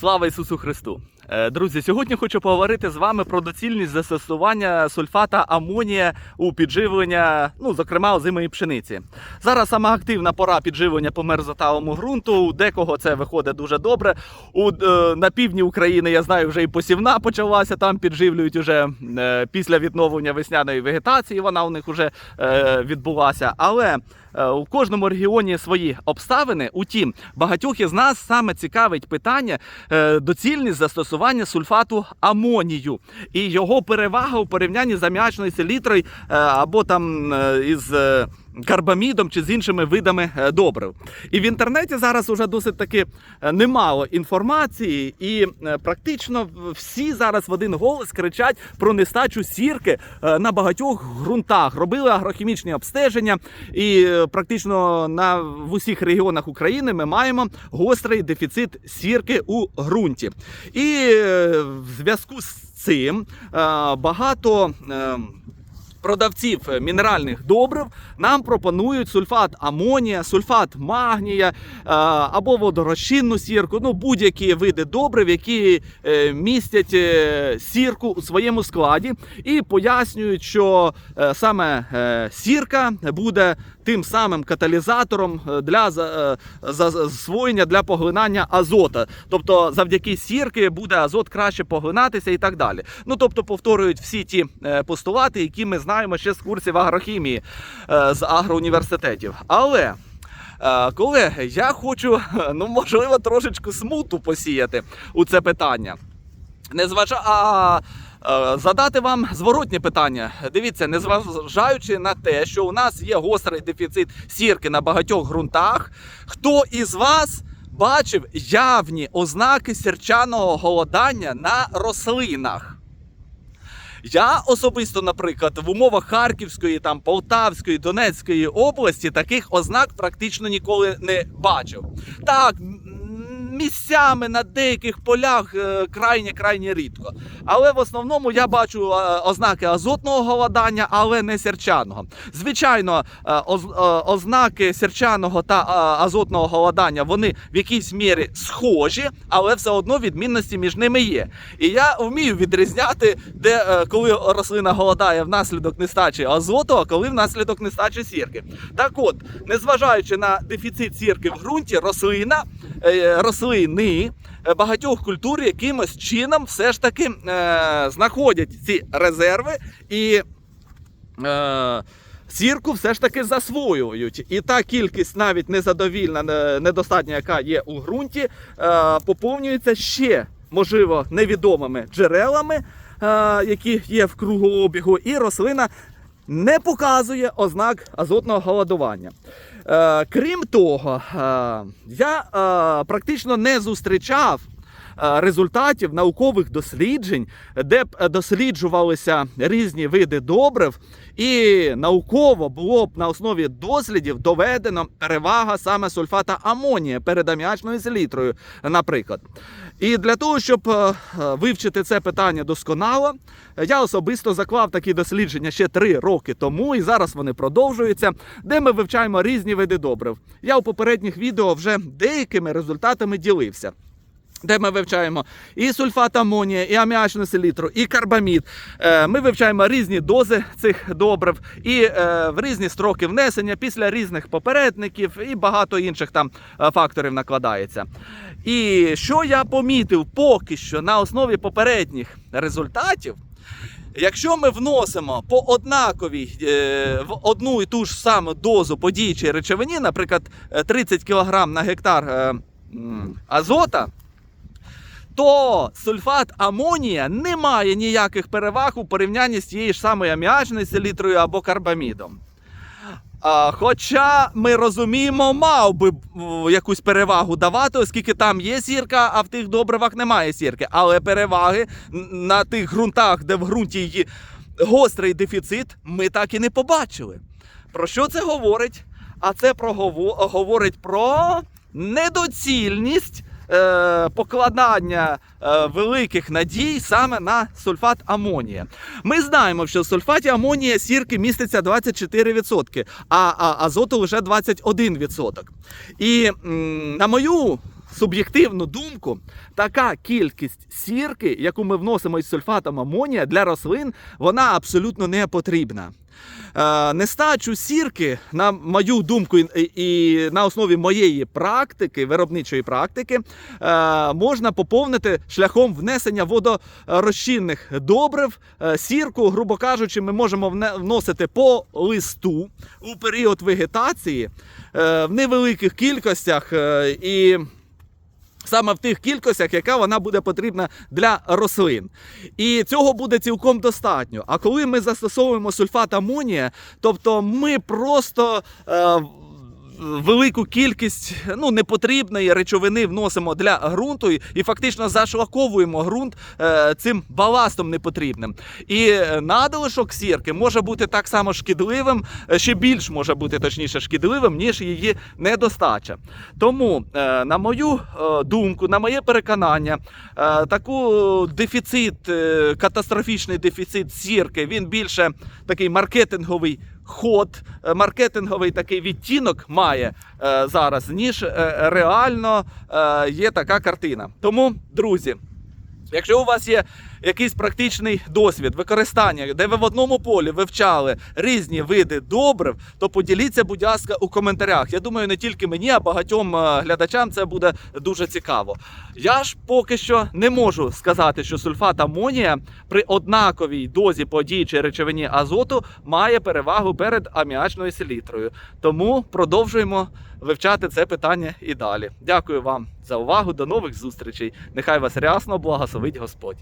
Слава Ісусу Христу! Е, Друзі, сьогодні хочу поговорити з вами про доцільність застосування сульфата амонія у підживлення, ну зокрема озимої пшениці. Зараз сама активна пора підживлення по мерзотавому ґрунту. У декого це виходить дуже добре. У, е, на півдні України я знаю, вже і посівна почалася. Там підживлюють уже е, після відновлення весняної вегетації. Вона у них вже е, відбулася. Але е, у кожному регіоні свої обставини. Утім, багатьох із нас саме цікавить питання е, доцільність застосування сульфату амонію і його перевага у порівнянні з аміачною селітрою е, або там е, із. е, Карбамідом чи з іншими видами добрив. І в інтернеті зараз уже досить таки немало інформації, і практично всі зараз в один голос кричать про нестачу сірки на багатьох ґрунтах. Робили агрохімічні обстеження, і практично на в усіх регіонах України ми маємо гострий дефіцит сірки у ґрунті. І в зв'язку з цим е, багато. Продавців е, мінеральних добрив нам пропонують сульфат амонія, сульфат магнія е, або водорозчинну сірку, ну будь-які види добрив, які е, містять сірку у своєму складі, і пояснюють, що саме сірка буде тим самим каталізатором для за- засвоєння для поглинання азота. Тобто, завдяки сірки буде азот краще поглинатися і так далі. Ну тобто повторюють всі ті постулати, які ми знаємо ще з курсів агрохімії е, з агроуніверситетів. Але е, колеги, я хочу, е, ну можливо, трошечку смуту посіяти у це питання. Не зважа... а, задати вам зворотнє питання. Дивіться, незважаючи на те, що у нас є гострий дефіцит сірки на багатьох ґрунтах, хто із вас бачив явні ознаки сірчаного голодання на рослинах? Я особисто, наприклад, в умовах Харківської, там Полтавської, Донецької області таких ознак практично ніколи не бачив. Так, місцями на деяких полях е, крайне рідко. Але в основному я бачу е, ознаки азотного голодання, але не сірчаного. Звичайно, е, оз- ознаки сірчаного та азотного голодання вони в якійсь мірі схожі, але все одно відмінності між ними є. І я вмію відрізняти, де коли рослина голодає внаслідок нестачі азоту, а коли внаслідок нестачі сірки. Так от, незважаючи на дефіцит сірки в ґрунті, рослина, рослини е, багатьох культур якимось чином все ж таки е, знаходять ці резерви і. Е, Сірку все ж таки засвоюють, і та кількість навіть незадовільна, недостатня, яка є у ґрунті, е, поповнюється ще, можливо, невідомими джерелами, е, які є в кругообігу, і рослина не показує ознак азотного голодування. Е, крім того, е, я е, практично не зустрічав результатів наукових досліджень, де б е, досліджувалися різні види добрив, і науково було б на основі дослідів доведено перевага саме сульфата амонія перед аміачною селітрою, наприклад. І для того, щоб е, е, вивчити це питання досконало, я особисто заклав такі дослідження ще три роки тому, і зараз вони продовжуються, де ми вивчаємо різні види добрив. Я у попередніх відео вже деякими результатами ділився. Де ми вивчаємо і сульфат амонія, і аміачну селітру, і карбамід. Е, Ми вивчаємо різні дози цих добрив і е, в різні строки внесення після різних попередників і багато інших там е, факторів накладається. І що я помітив поки що на основі попередніх результатів, Якщо ми вносимо по однаковій в одну і ту ж саму дозу по діючій речовині, наприклад, е, 30 кг на гектар азота, то сульфат амонія не має ніяких переваг у порівнянні з тією ж самою аміачною селітрою або карбамідом. А, хоча ми розуміємо, мав би якусь перевагу давати, оскільки там є сірка, а в тих добривах немає сірки. Але переваги на тих ґрунтах, де в ґрунті є гострий дефіцит, ми так і не побачили. Про що це говорить? А це про, говорить про недоцільність е, покладання е, великих надій саме на сульфат амонія. Ми знаємо, що в сульфаті амонія сірки міститься 24%, а, а азоту лише 21%. І м, на мою суб'єктивну думку, така кількість сірки, яку ми вносимо із сульфатом амонія для рослин, вона абсолютно не потрібна. Е, Нестачу сірки, на мою думку, і, на основі моєї практики, виробничої практики, е, можна поповнити шляхом внесення водорозчинних добрив. Е, Сірку, грубо кажучи, ми можемо вносити по листу у період вегетації в невеликих кількостях і. Саме в тих кількостях, яка вона буде потрібна для рослин. І цього буде цілком достатньо. А коли ми застосовуємо сульфат амонія, тобто ми просто е, велику кількість ну, непотрібної речовини вносимо для ґрунту і, фактично зашлаковуємо ґрунт е, цим баластом непотрібним. І надлишок сірки може бути так само шкідливим, е, ще більш може бути точніше шкідливим, ніж її недостача. Тому, е, на мою думку, на моє переконання, таку дефіцит, катастрофічний дефіцит сірки, він більше такий маркетинговий ход, е, маркетинговий такий відтінок має е, зараз, ніж е, реально є така картина. Тому, друзі. Якщо у вас є якийсь практичний досвід використання, де ви в одному полі вивчали різні види добрив, то поділіться, будь ласка, у коментарях. Я думаю, не тільки мені, а багатьом е, глядачам це буде дуже цікаво. Я ж поки що не можу сказати, що сульфат амонія при однаковій дозі по діючій речовині азоту має перевагу перед аміачною селітрою. Тому продовжуємо вивчати це питання і далі. Дякую вам за увагу. До нових зустрічей. Нехай вас рясно благословить Господь.